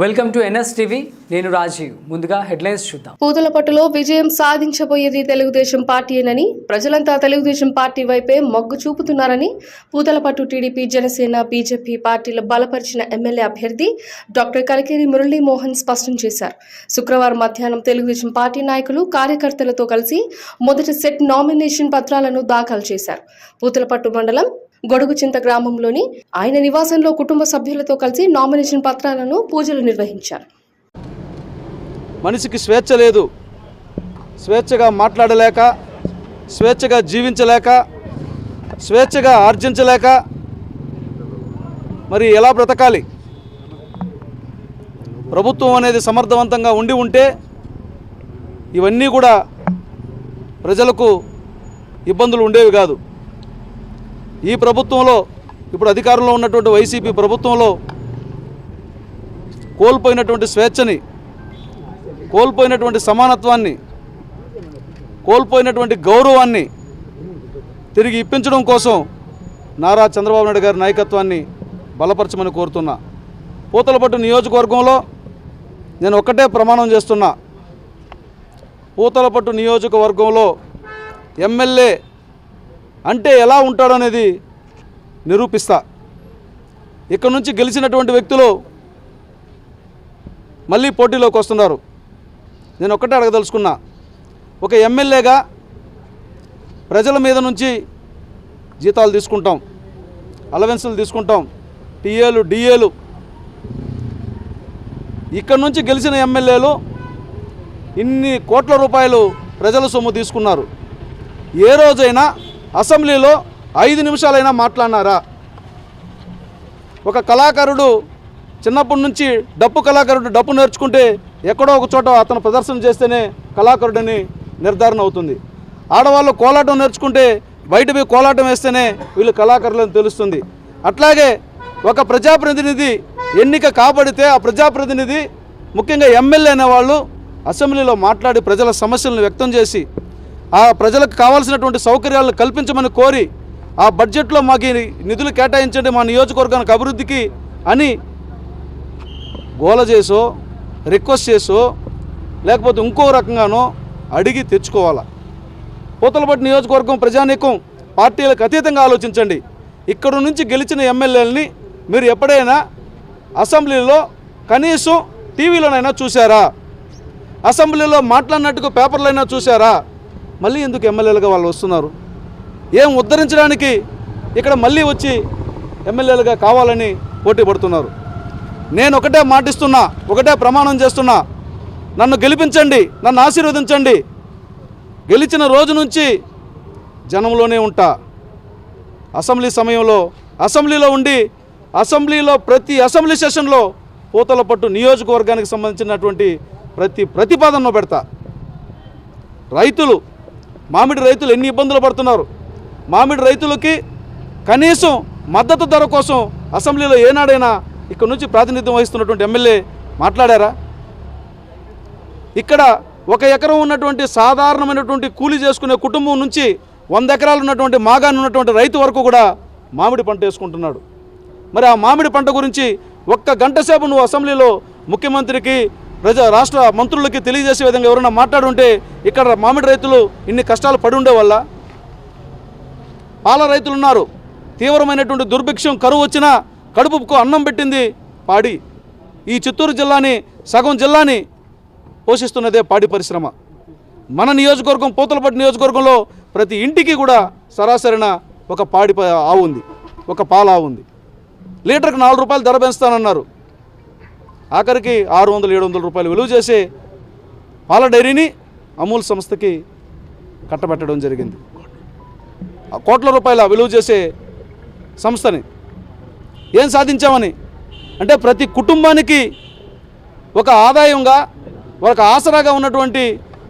Welcome to NS TV. నేను రాజీవ్. ముందుగా headlines చూద్దాం. పూతలపట్టులో విజయం సాధించబోయేది తెలుగుదేశం పార్టీనని ప్రజలంతా తెలుగుదేశం పార్టీ వైపే మొగ్గు చూపుతున్నారని పూతలపట్టు టీడీపీ జనసేన బీజేపీ పార్టీలు బలపరిచిన ఎమ్మెల్యే అభ్యర్థి డాక్టర్ కలికేరి మురళీమోహన్ స్పష్టం చేశారు. శుక్రవారం మధ్యాహ్నం తెలుగుదేశం పార్టీ నాయకులు కార్యకర్తలతో కలిసి మొదటి సెట్ నామినేషన్ పత్రాలను దాఖలు చేశారు. పూతలపట్టు మండలం గొడుగుచింత గ్రామంలోని ఆయన నివాసంలో కుటుంబ సభ్యులతో కలిసి నామినేషన్ పత్రాలను పూజలు నిర్వహించారు. మనిషికి స్వేచ్ఛ లేదు. స్వేచ్ఛగా మాట్లాడలేక స్వేచ్ఛగా జీవించలేక స్వేచ్ఛగా ఆర్జించలేక మరి ఎలా బ్రతకాలి? ప్రభుత్వం అనేది సమర్థవంతంగా ఉండి ఉంటే ఇవన్నీ కూడా ప్రజలకు ఇబ్బందులు ఉండేవి కాదు. ఈ ప్రభుత్వంలో ఇప్పుడు అధికారంలో ఉన్నటువంటి వైసీపీ ప్రభుత్వంలో కోల్పోయినటువంటి స్వేచ్ఛని కోల్పోయినటువంటి సమానత్వాన్ని కోల్పోయినటువంటి గౌరవాన్ని తిరిగి ఇప్పించడం కోసం నారా చంద్రబాబు నాయుడు గారి నాయకత్వాన్ని బలపరచమని కోరుతున్నా. పూతలపట్టు నియోజకవర్గంలో నేను ఒక్కటే ప్రమాణం చేస్తున్నా. పూతలపట్టు నియోజకవర్గంలో ఎమ్మెల్యే అంటే ఎలా ఉంటాడనేది నిరూపిస్తా. ఇక్కడ నుంచి గెలిచినటువంటి వ్యక్తులు మళ్ళీ పోటీలోకి వస్తున్నారు. నేను ఒక్కటే అడగదలుచుకున్నా. ఒక ఎమ్మెల్యేగా ప్రజల మీద నుంచి జీతాలు తీసుకుంటాం. అలవెన్సులు తీసుకుంటాం. టీఏలు డిఏలు. ఇక్కడ నుంచి గెలిచిన ఎమ్మెల్యేలు ఇన్ని కోట్ల రూపాయలు ప్రజల సొమ్ము తీసుకున్నారు. ఏ రోజైనా అసెంబ్లీలో ఐదు నిమిషాలైనా మాట్లాడినారా? ఒక కళాకారుడు చిన్నప్పటి నుంచి డప్పు కళాకారుడు డప్పు నేర్చుకుంటే ఎక్కడో ఒక చోట అతను ప్రదర్శన చేస్తేనే కళాకారుడని నిర్ధారణ అవుతుంది. ఆడవాళ్ళు కోలాటం నేర్చుకుంటే బయట పోయి కోలాటం వేస్తేనే వీళ్ళు కళాకారులని తెలుస్తుంది. అట్లాగే ఒక ప్రజాప్రతినిధి ఎన్నిక కాబడితే ఆ ప్రజాప్రతినిధి ముఖ్యంగా ఎమ్మెల్యే అనేవాళ్ళు అసెంబ్లీలో మాట్లాడి ప్రజల సమస్యలను వ్యక్తం చేసి ఆ ప్రజలకు కావాల్సినటువంటి సౌకర్యాలను కల్పించమని కోరి ఆ బడ్జెట్లో మాకు నిధులు కేటాయించండి మా నియోజకవర్గానికి అభివృద్ధికి అని గోల చేసో రిక్వెస్ట్ చేసో లేకపోతే ఇంకో రకంగానో అడిగి తెచ్చుకోవాలా. పూతలపట్టి నియోజకవర్గం ప్రజానీకం పార్టీలకు అతీతంగా ఆలోచించండి. ఇక్కడ నుంచి గెలిచిన ఎమ్మెల్యేలని మీరు ఎప్పుడైనా అసెంబ్లీలో కనీసం టీవీలోనైనా చూసారా అసెంబ్లీలో మాట్లాడినట్టుగా పేపర్లైనా చూసారా మళ్ళీ ఎందుకు ఎమ్మెల్యేలుగా వాళ్ళు వస్తున్నారు? ఏం ఉద్ధరించడానికి ఇక్కడ మళ్ళీ వచ్చి ఎమ్మెల్యేలుగా కావాలని పోటీ పడుతున్నారు? నేను ఒకటే మాటిస్తున్నా ఒకటే ప్రమాణం చేస్తున్నా. నన్ను గెలిపించండి నన్ను ఆశీర్వదించండి. గెలిచిన రోజు నుంచి జనంలోనే ఉంటా. అసెంబ్లీ సమయంలో అసెంబ్లీలో ఉండి అసెంబ్లీలో ప్రతి అసెంబ్లీ సెషన్లో పూతల పట్టు నియోజకవర్గానికి సంబంధించినటువంటి ప్రతి ప్రతిపాదనను పెడతా. రైతులు మామిడి రైతులు ఎన్ని ఇబ్బందులు పడుతున్నారు? మామిడి రైతులకి కనీసం మద్దతు ధర కోసం అసెంబ్లీలో ఏనాడైనా ఇక్కడ నుంచి ప్రాతినిధ్యం వహిస్తున్నటువంటి ఎమ్మెల్యే మాట్లాడారా? ఇక్కడ ఒక ఎకరం ఉన్నటువంటి సాధారణమైనటువంటి కూలీ చేసుకునే కుటుంబం నుంచి వంద ఎకరాలు ఉన్నటువంటి మాగాను ఉన్నటువంటి రైతు వరకు కూడా మామిడి పంట వేసుకుంటున్నాడు. మరి ఆ మామిడి పంట గురించి ఒక్క గంట సేపు నువ్వు అసెంబ్లీలో ముఖ్యమంత్రికి ప్రజా రాష్ట్ర మంత్రులకి తెలియజేసే విధంగా ఎవరైనా మాట్లాడుంటే ఇక్కడ మామిడి రైతులు ఇన్ని కష్టాలు పడి ఉండేవల్ల పాల రైతులు ఉన్నారు. తీవ్రమైనటువంటి దుర్భిక్షం కరువు వచ్చినా కడుపుకు అన్నం పెట్టింది పాడి. ఈ చిత్తూరు జిల్లాని సగం జిల్లాని పోషిస్తున్నదే పాడి పరిశ్రమ. మన నియోజకవర్గం పూతలపట్టు నియోజకవర్గంలో ప్రతి ఇంటికి కూడా సరాసరిన ఒక పాడి ఆవు ఉంది. ఒక పాల ఆవు ఉంది. లీటర్కి నాలుగు రూపాయలు ధర పెంచుతానన్నారు. ఆఖరికి ఆరు వందలు ఏడు వందల రూపాయలు విలువ చేసే పాల డైరీని అమూల్ సంస్థకి కట్టబెట్టడం జరిగింది. కోట్ల రూపాయల విలువ చేసే సంస్థని ఏం సాధించామని? అంటే ప్రతి కుటుంబానికి ఒక ఆదాయంగా ఒక ఆసరాగా ఉన్నటువంటి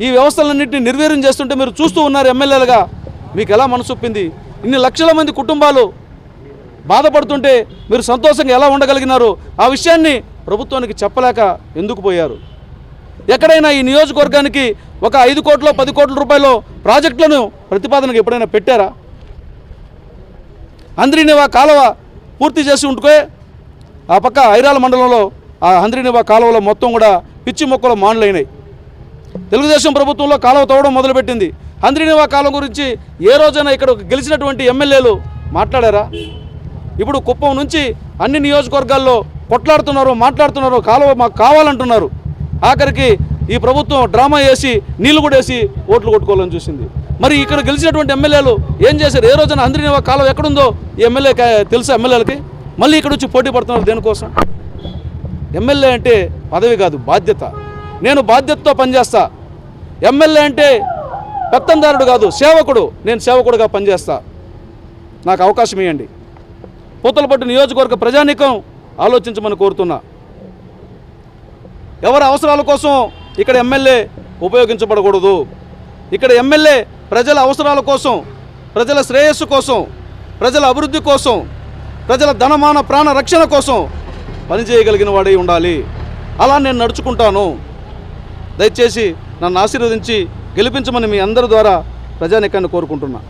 ఈ వ్యవస్థలన్నింటినీ నిర్వీర్యం చేస్తుంటే మీరు చూస్తూ ఉన్నారు ఎమ్మెల్యేలుగా. మీకు ఎలా మనసొప్పింది? ఇన్ని లక్షల మంది కుటుంబాలు బాధపడుతుంటే మీరు సంతోషంగా ఎలా ఉండగలిగినారు? ఆ విషయాన్ని ప్రభుత్వానికి చెప్పలేక ఎందుకు పోయారు? ఎక్కడైనా ఈ నియోజకవర్గానికి ఒక ఐదు కోట్ల పది కోట్ల రూపాయలు ప్రాజెక్టులను ప్రతిపాదనకు ఎప్పుడైనా పెట్టారా? అంద్రినివా కాలువ పూర్తి చేసి ఉంటుకే ఆ పక్క ఐరాల మండలంలో ఆ అంద్రినివా కాలువలో మొత్తం కూడా పిచ్చి మొక్కలు మానులైనాయి. తెలుగుదేశం ప్రభుత్వంలో కాలువ తవ్వడం మొదలుపెట్టింది. అంద్రినివా కాలం గురించి ఏ రోజైనా ఇక్కడ గెలిచినటువంటి ఎమ్మెల్యేలు మాట్లాడారా? ఇప్పుడు కుప్పం నుంచి అన్ని నియోజకవర్గాల్లో కొట్లాడుతున్నారు మాట్లాడుతున్నారు కాలువ మాకు కావాలంటున్నారు. ఆఖరికి ఈ ప్రభుత్వం డ్రామా వేసి నీళ్ళు కూడా వేసి ఓట్లు కొట్టుకోవాలని చూసింది. మరి ఇక్కడ గెలిచినటువంటి ఎమ్మెల్యేలు ఏం చేశారు? ఏ రోజున అందరినీ కాలం ఎక్కడుందో ఈ ఎమ్మెల్యే తెలుసా ఎమ్మెల్యేలకి? మళ్ళీ ఇక్కడ వచ్చి పోటీ పడుతున్నారు దేనికోసం? ఎమ్మెల్యే అంటే పదవి కాదు బాధ్యత. నేను బాధ్యతతో పనిచేస్తా. ఎమ్మెల్యే అంటే పెత్తందారుడు కాదు సేవకుడు. నేను సేవకుడుగా పనిచేస్తా. నాకు అవకాశం ఇవ్వండి పూతలపట్టు నియోజకవర్గ ప్రజానీకం ఆలోచించమని కోరుతున్నా. ఎవరి అవసరాల కోసం ఇక్కడ ఎమ్మెల్యే ఉపయోగించబడకూడదు. ఇక్కడ ఎమ్మెల్యే ప్రజల అవసరాల కోసం ప్రజల శ్రేయస్సు కోసం ప్రజల అభివృద్ధి కోసం ప్రజల ధనమాన ప్రాణ రక్షణ కోసం పనిచేయగలిగిన వాడై ఉండాలి. అలా నేను నడుచుకుంటాను. దయచేసి నన్ను ఆశీర్వదించి గెలిపించమని మీ అందరి ద్వారా ప్రజానీకాన్ని కోరుకుంటున్నా.